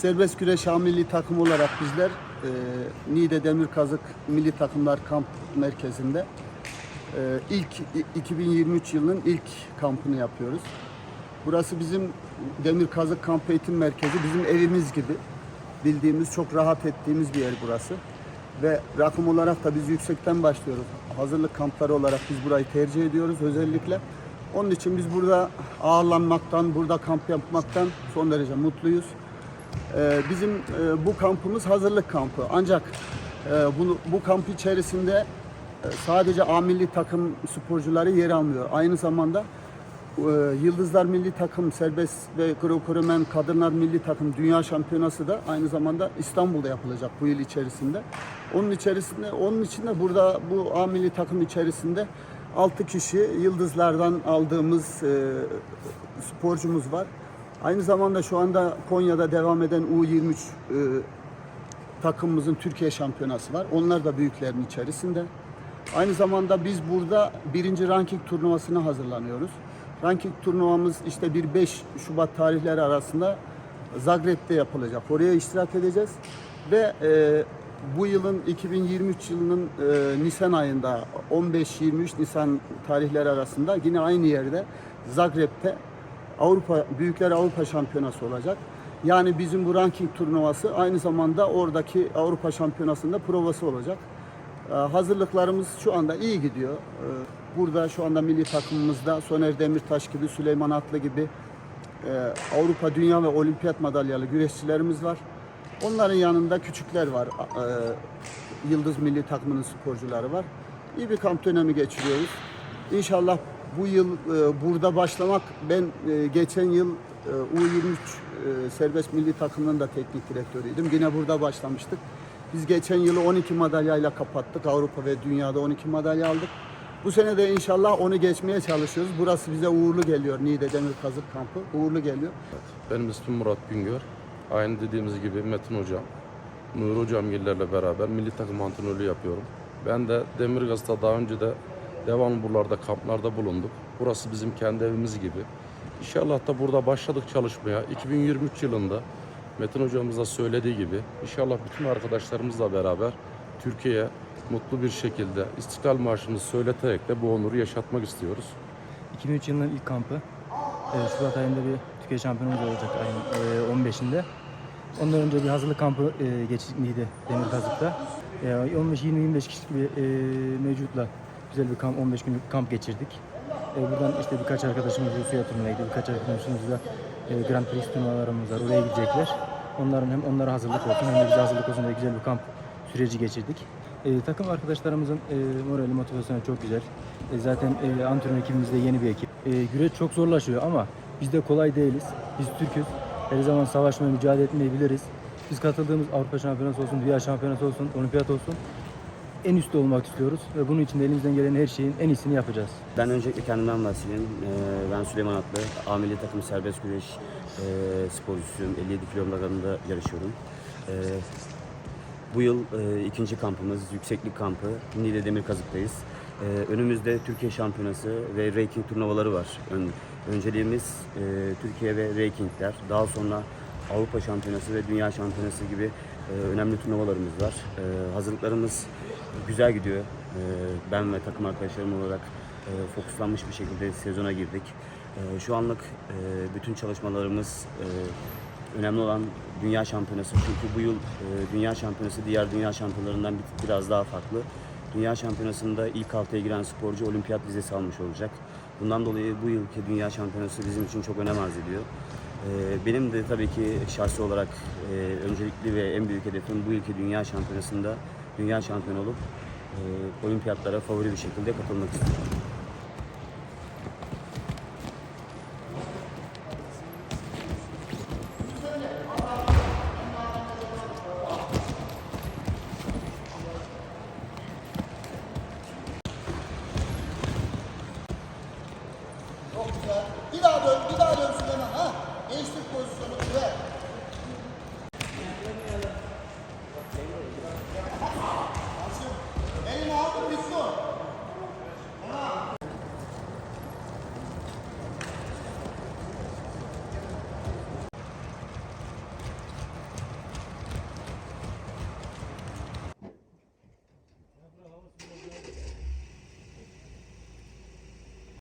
serbest güreş A milli takım olarak bizler e, Niğde Demirkazık Milli Takımlar Kamp Merkezi'nde e, ilk i- 2023 yılının ilk kampını yapıyoruz. Burası bizim Demirkazık Kamp Eğitim Merkezi, bizim evimiz gibi. Bildiğimiz, çok rahat ettiğimiz bir yer burası. Ve rakım olarak da biz yüksekten başlıyoruz. Hazırlık kampları olarak biz burayı tercih ediyoruz özellikle. Onun için biz burada ağırlanmaktan, burada kamp yapmaktan son derece mutluyuz. Ee, bizim e, bu kampımız hazırlık kampı. Ancak e, bunu, bu kamp içerisinde e, sadece A milli takım sporcuları yer almıyor. Aynı zamanda Yıldızlar Milli Takım serbest ve Greco-Romen Kadınlar Milli Takım Dünya Şampiyonası da aynı zamanda İstanbul'da yapılacak bu yıl içerisinde. Onun içerisinde onun için de burada bu A milli takım içerisinde 6 kişi yıldızlardan aldığımız e, sporcumuz var. Aynı zamanda şu anda Konya'da devam eden U23 e, takımımızın Türkiye şampiyonası var. Onlar da büyüklerin içerisinde. Aynı zamanda biz burada birinci ranking turnuvasına hazırlanıyoruz. Ranking turnuvamız işte 1-5 Şubat tarihleri arasında Zagreb'de yapılacak. Oraya iştirak edeceğiz. Ve e, bu yılın 2023 yılının e, Nisan ayında 15-23 Nisan tarihleri arasında yine aynı yerde Zagreb'te Avrupa Büyükler Avrupa Şampiyonası olacak. Yani bizim bu ranking turnuvası aynı zamanda oradaki Avrupa Şampiyonası'nda provası olacak. Ee, Hazırlıklarımız şu anda iyi gidiyor. Ee, Burada şu anda milli takımımızda Soner Demirtaş gibi, Süleyman Atlı gibi e, Avrupa, Dünya ve Olimpiyat madalyalı güreşçilerimiz var. Onların yanında küçükler var. Ee, Yıldız milli takımının sporcuları var. İyi bir kamp dönemi geçiriyoruz. İnşallah bu yıl e, burada başlamak, ben e, geçen yıl e, U23 e, serbest milli takımının da teknik direktörüydüm. Yine burada başlamıştık. Biz geçen yılı 12 madalyayla kapattık. Avrupa ve dünyada 12 madalya aldık. Bu sene de inşallah onu geçmeye çalışıyoruz. Burası bize uğurlu geliyor. Niğde Demir Kazık Kampı uğurlu geliyor. Benim ismim Murat Güngör. Aynı dediğimiz gibi Metin Hocam, Nur Hocam gillerle beraber milli takım antrenörlüğü yapıyorum. Ben de Demirgaz'da daha önce de devamlı buralarda kamplarda bulunduk. Burası bizim kendi evimiz gibi. İnşallah da burada başladık çalışmaya. 2023 yılında Metin hocamız da söylediği gibi inşallah bütün arkadaşlarımızla beraber Türkiye'ye mutlu bir şekilde İstiklal Marşı'nı söyleterek de bu onuru yaşatmak istiyoruz. 2003 yılının ilk kampı. Ee, Şubat ayında bir Türkiye şampiyonumuz olacak ayın e, 15'inde. Ondan önce bir hazırlık kampı e, geçtik Niğde Demirkazık'ta. E, 15-20-25 kişilik bir e, mevcutla güzel bir kamp, 15 günlük kamp geçirdik. E, buradan işte birkaç arkadaşımız Rusya turnuvaya gitti, birkaç arkadaşımız da e, Grand Prix turnuvalarımız var, oraya gidecekler. Onların hem onlara hazırlık olsun hem de bize hazırlık olsun diye güzel bir kamp süreci geçirdik. E, takım arkadaşlarımızın e, morali, motivasyonu çok güzel. E, zaten e, antrenör ekibimiz de yeni bir ekip. E, güreş çok zorlaşıyor ama biz de kolay değiliz. Biz Türk'üz. Her zaman savaşmayı, mücadele etmeyi biliriz. Biz katıldığımız Avrupa Şampiyonası olsun, Dünya Şampiyonası olsun, Olimpiyat olsun en üstte olmak istiyoruz ve bunun için de elimizden gelen her şeyin en iyisini yapacağız. Ben öncelikle kendimden bahsedeyim. Ee, Ben Süleyman Atlı. A milli takım serbest güreş e, sporcusuyum. 57 kilogramında yarışıyorum. Ee, Bu yıl e, ikinci kampımız, yükseklik kampı. Niğde Demirkazık'tayız. Ee, Önümüzde Türkiye Şampiyonası ve ranking turnuvaları var. Ön- Önceliğimiz e, Türkiye ve rankingler. Daha sonra Avrupa Şampiyonası ve Dünya Şampiyonası gibi e, önemli turnuvalarımız var. E, Hazırlıklarımız güzel gidiyor. E, Ben ve takım arkadaşlarım olarak fokuslanmış bir şekilde sezona girdik. Şu anlık bütün çalışmalarımız önemli olan Dünya Şampiyonası. Çünkü bu yıl Dünya Şampiyonası diğer Dünya Şampiyonlarından bir- biraz daha farklı. Dünya Şampiyonası'nda ilk altıya giren sporcu olimpiyat vizesi almış olacak. Bundan dolayı bu yılki Dünya Şampiyonası bizim için çok önem arz ediyor. E, Benim de tabii ki şahsi olarak e, öncelikli ve en büyük hedefim bu yılki Dünya Şampiyonası'nda Dünya Şampiyonu olup e, olimpiyatlara favori bir şekilde katılmak istiyorum.